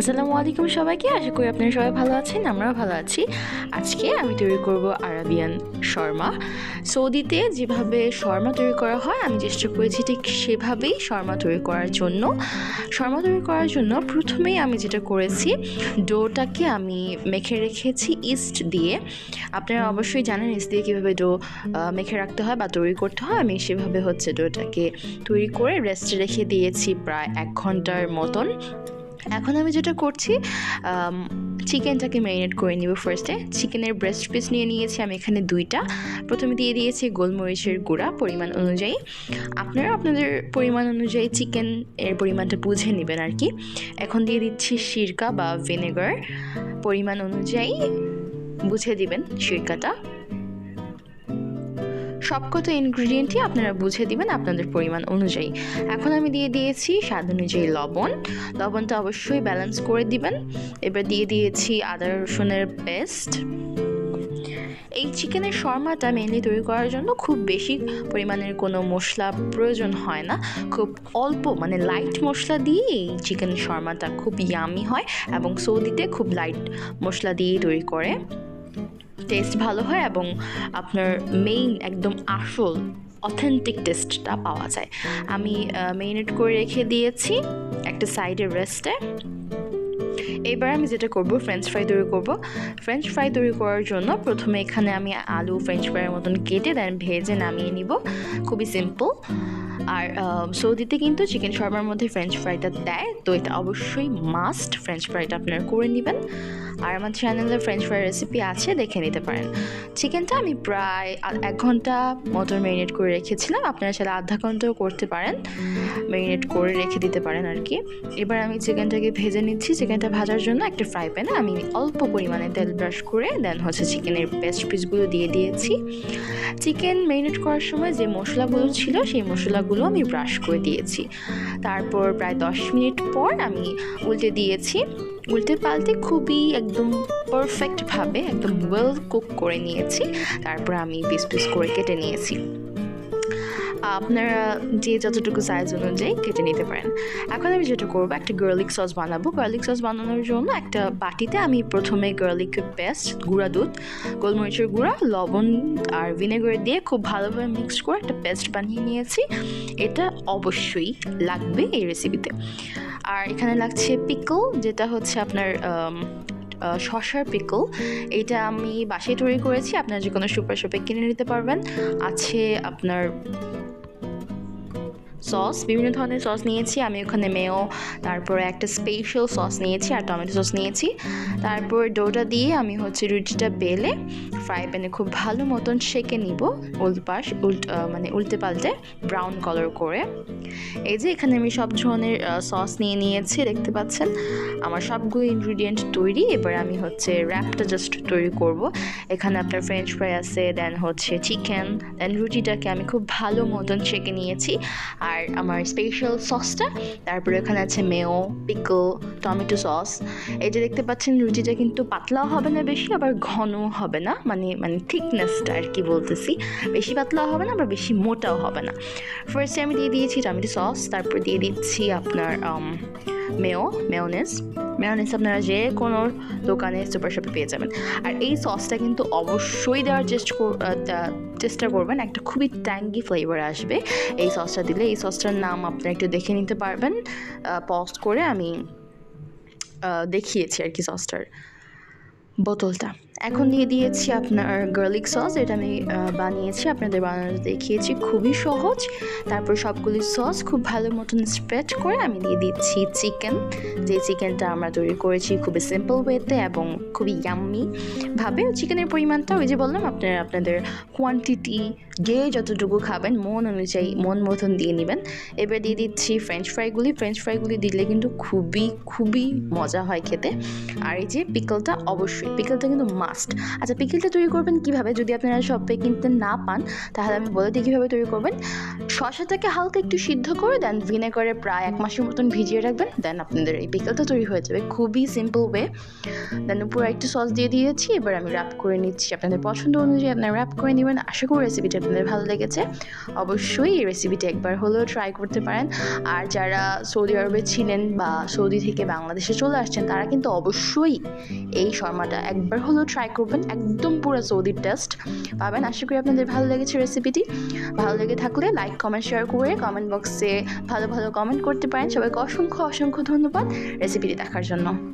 আসসালামু আলাইকুম সবাইকে। আশা করি আপনারা সবাই ভালো আছেন, আমরাও ভালো আছি। আজকে আমি তৈরি করব আরাবিয়ান শর্মা। সৌদিতে যেভাবে শর্মা তৈরি করা হয়, আমি চেষ্টা করেছি ঠিক সেভাবেই শর্মা তৈরি করার জন্য। শর্মা তৈরি করার জন্য প্রথমেই আমি যেটা করেছি, ডোটাকে আমি মেখে রেখেছি ইস্ট দিয়ে। আপনারা অবশ্যই জানেন ইস্ট দিয়ে কীভাবে ডো মেখে রাখতে হয় বা তৈরি করতে হয়। আমি সেভাবে হচ্ছে ডোটাকে তৈরি করে রেস্টে রেখে দিয়েছি প্রায় এক ঘণ্টার মতন। এখন আমি যেটা করছি চিকেনটাকে ম্যারিনেট করে নিব ফার্স্টে চিকেনের ব্রেস্ট পিস নিয়ে নিয়েছি আমি এখানে দুইটা। প্রথমে দিয়ে দিয়েছি গোলমরিচের গুঁড়া পরিমাণ অনুযায়ী। আপনারা আপনাদের পরিমাণ অনুযায়ী চিকেন এর পরিমাণটা বুঝে নেবেন আর কি। এখন দিয়ে দিচ্ছি সিরকা বা ভিনেগার পরিমাণ অনুযায়ী বুঝে দিবেন সিরকাটা। সবকটা ইনগ্রিডিয়েন্টই আপনারা বুঝে দিবেন আপনাদের পরিমাণ অনুযায়ী। এখন আমি দিয়ে দিয়েছি স্বাদ অনুযায়ী লবণ। লবণটা অবশ্যই ব্যালেন্স করে দিবেন। এবার দিয়ে দিয়েছি আদা রসুনের পেস্ট এই চিকেনের শর্মাটা মেনলি তৈরি করার জন্য খুব বেশি পরিমাণের কোনো মশলা প্রয়োজন হয় না। খুব অল্প মানে লাইট মশলা দিয়ে এই চিকেন শর্মাটা খুব ইয়ামি হয় এবং সৌদিতে খুব লাইট মশলা দিয়েই তৈরি করে। টেস্ট ভালো হয় এবং আপনার মেইন একদম আসল অথেন্টিক টেস্টটা পাওয়া যায়। আমি মেরিনেট করে রেখে দিয়েছি, একটা সাইডে রেস্টে এবার আমি যেটা করব ফ্রেঞ্চ ফ্রাই তৈরি করব। ফ্রেঞ্চ ফ্রাই তৈরি করার জন্য প্রথমে এখানে আমি আলু ফ্রেঞ্চ ফ্রাইয়ের মতন কেটে দেন ভেজে নামিয়ে নিব। খুবই সিম্পল আর সৌদিতে কিন্তু চিকেন শর্মার মধ্যে ফ্রেঞ্চ ফ্রাইটা দেয়, তো এটা অবশ্যই মাস্ট ফ্রেঞ্চ ফ্রাইটা আপনারা করে নেবেন। আর আমার চ্যানেলে ফ্রেঞ্চ ফ্রাই রেসিপি আছে, দেখে নিতে পারেন। চিকেনটা আমি প্রায় এক ঘণ্টা মতন ম্যারিনেট করে রেখেছিলাম। আপনারা চাইলে আধা ঘন্টাও করতে পারেন। ম্যারিনেট করে রেখে দিতে পারেন আর কি। এবার আমি চিকেনটাকে ভেজে নিচ্ছি। চিকেনটা ভাজার জন্য একটা ফ্রাই প্যানে আমি অল্প পরিমাণে তেল ব্রাশ করে দেন হচ্ছে চিকেনের পেস্ট পিসগুলো দিয়ে দিয়েছি। চিকেন ম্যারিনেট করার সময় যে মশলাগুলো ছিল, সেই মশলাগুলো আমি ব্রাশ করে দিয়েছি। তারপর প্রায় দশ মিনিট পর আমি উল্টে দিয়েছি। উল্টে পাল্টে খুবই একদম পারফেক্টভাবে একদম ওয়েল কুক করে নিয়েছি। তারপর আমি পিস পিস করে কেটে নিয়েছি। আপনারা যে যতটুকু সাইজ অনুযায়ী কেটে নিতে পারেন। এখন আমি যেটা করব, একটা গার্লিক সস বানাবো। গার্লিক সস বানানোর জন্য একটা বাটিতে আমি প্রথমে গার্লিক পেস্ট গুঁড়া দুধ, গোলমরিচের গুঁড়া, লবণ আর ভিনেগার দিয়ে খুব ভালোভাবে মিক্স করে একটা পেস্ট বানিয়ে নিয়েছি। এটা অবশ্যই লাগবে এই রেসিপিতে আর এখানে লাগছে পিকল যেটা হচ্ছে আপনার শসার পিকল এটা আমি বাসায় তৈরি করেছি। আপনার যে কোনো সুপার শপে কিনে নিতে পারবেন। আছে আপনার সস বিভিন্ন ধরনের সস নিয়েছি। আমি ওখানে মেও তারপরে একটা স্পেশাল সস নিয়েছি আর টমেটো সস নিয়েছি। তারপর ডোটা দিয়ে আমি হচ্ছে রুটিটা বেলে ফ্রাই প্যানে খুব ভালো মতন সেকে নিব উল্ট পাশ, উল্ট মানে উল্টে পাল্টে ব্রাউন কালার করে। এই যে এখানে আমি সব ধরনের সস নিয়ে নিয়েছি, দেখতে পাচ্ছেন? আমার সবগুলো ইনগ্রিডিয়েন্ট তৈরি, এবার আমি হচ্ছে র্যাপটা জাস্ট তৈরি করব। এখানে আপনার ফ্রেঞ্চ ফ্রাই আছে দেন হচ্ছে চিকেন দেন রুটিটাকে আমি খুব ভালো মতন ছেঁকে নিয়েছি। আর আমার স্পেশাল সসটা তারপরে ওখানে আছে মেয়ো পিকো টমেটো সস এই যে দেখতে পাচ্ছেন, রুটিটা কিন্তু পাতলাও হবে না বেশি, আবার ঘন হবে না। মানে মানে থিকনেসটা আর কি বলতেছি। বেশি পাতলাও হবে না, আবার বেশি মোটাও হবে না। ফার্স্টে আমি দিয়ে দিয়েছি টমেটো সস তারপর দিয়ে দিচ্ছি আপনার মেয়ো মেয়োনেজ মেয়োনেজ আপনারা যে কোনো দোকানে সুপার শপে পেয়ে যাবেন। আর এই সসটা কিন্তু অবশ্যই দেওয়ার চেষ্টা চেষ্টা করবেন। একটা খুবই ট্যাঙ্গি ফ্লেভার আসবে এই সসটা দিলে। এই সসটার নাম আপনারা একটু দেখে নিতে পারবেন। পজ করে আমি দেখিয়েছি আর কি সসটার বোতলটা। এখন দিয়ে দিয়েছি আপনার গার্লিক সস এটা আমি বানিয়েছি, আপনাদের বানানো দেখিয়েছি, খুবই সহজ। তারপর সবগুলি সস খুব ভালো মতন স্প্রেড করে আমি দিয়ে দিচ্ছি চিকেন যে চিকেনটা আমরা তৈরি করেছি খুবই সিম্পল ওয়েতে এবং খুবই ইয়াম্মি ভাবে। চিকেনের পরিমাণটা ওই যে বললাম, আপনারা আপনাদের কোয়ান্টিটি যে যতটুকু খাবেন, মন অনুযায়ী, মন মতন দিয়ে নেবেন। এবার দিয়ে দিচ্ছি ফ্রেঞ্চ ফ্রাইগুলি ফ্রেঞ্চ ফ্রাইগুলি দিলে কিন্তু খুবই খুবই মজা হয় খেতে। আর এই যে পিকলটা অবশ্যই পিকলটা কিন্তু মাস্ট আচ্ছা পিকেলটা তৈরি করবেন কীভাবে? যদি আপনারা শপে কিনতে না পান, তাহলে আমি বলে দিই কীভাবে তৈরি করবেন। শসাটাকে হালকা একটু সিদ্ধ করে দেন ভিনেগারে প্রায় এক মাসের মতন ভিজিয়ে রাখবেন। দেন আপনাদের এই পিকেলটা তৈরি হয়ে যাবে খুবই সিম্পল ওয়ে দেন উপরে একটু সস দিয়ে দিয়েছি, এবার আমি র্যাপ করে নিচ্ছি। আপনাদের পছন্দ অনুযায়ী আপনারা র্যাপ করে নেবেন। আশা করি রেসিপিটা আপনাদের ভালো লেগেছে। অবশ্যই এই রেসিপিটা একবার হলেও ট্রাই করতে পারেন। আর যারা সৌদি আরবে ছিলেন বা সৌদি থেকে বাংলাদেশে চলে আসছেন, তারা কিন্তু অবশ্যই এই শর্মাটা একবার হলেও ট্রাই করবেন, একদম পুরো সৌদির টেস্ট পাবেন। আশা করি আপনাদের ভালো লেগেছে রেসিপিটি ভালো লেগে থাকলে লাইক কমেন্ট শেয়ার করে কমেন্ট বক্সে ভালো ভালো কমেন্ট করতে পারেন। সবাইকে অসংখ্য অসংখ্য ধন্যবাদ রেসিপিটি দেখার জন্য।